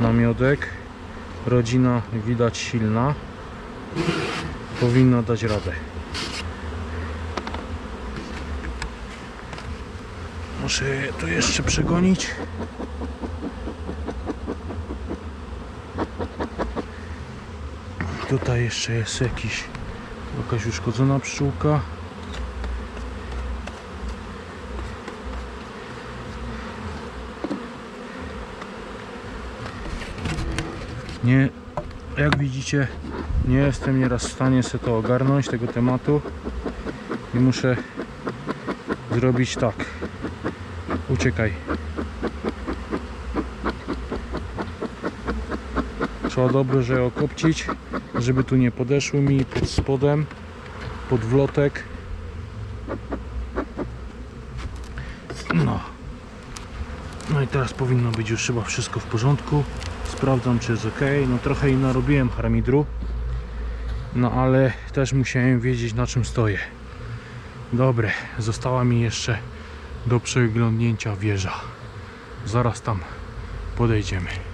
namiodek. Rodzina widać silna. Powinna dać radę. Muszę tu jeszcze przegonić. Tutaj jeszcze jest jakiś, jakaś uszkodzona pszczółka. Nie, jak widzicie, nie jestem nieraz w stanie sobie to ogarnąć, tego tematu. I muszę zrobić tak. Uciekaj. Trzeba dobrze je okopcić, żeby tu nie podeszły mi pod spodem, pod wlotek. No. No i teraz powinno być już chyba wszystko w porządku. Sprawdzam czy jest ok. No trochę im narobiłem harmidru. No ale też musiałem wiedzieć na czym stoję. Dobre, została mi jeszcze do przeglądnięcia wieża. Zaraz tam podejdziemy.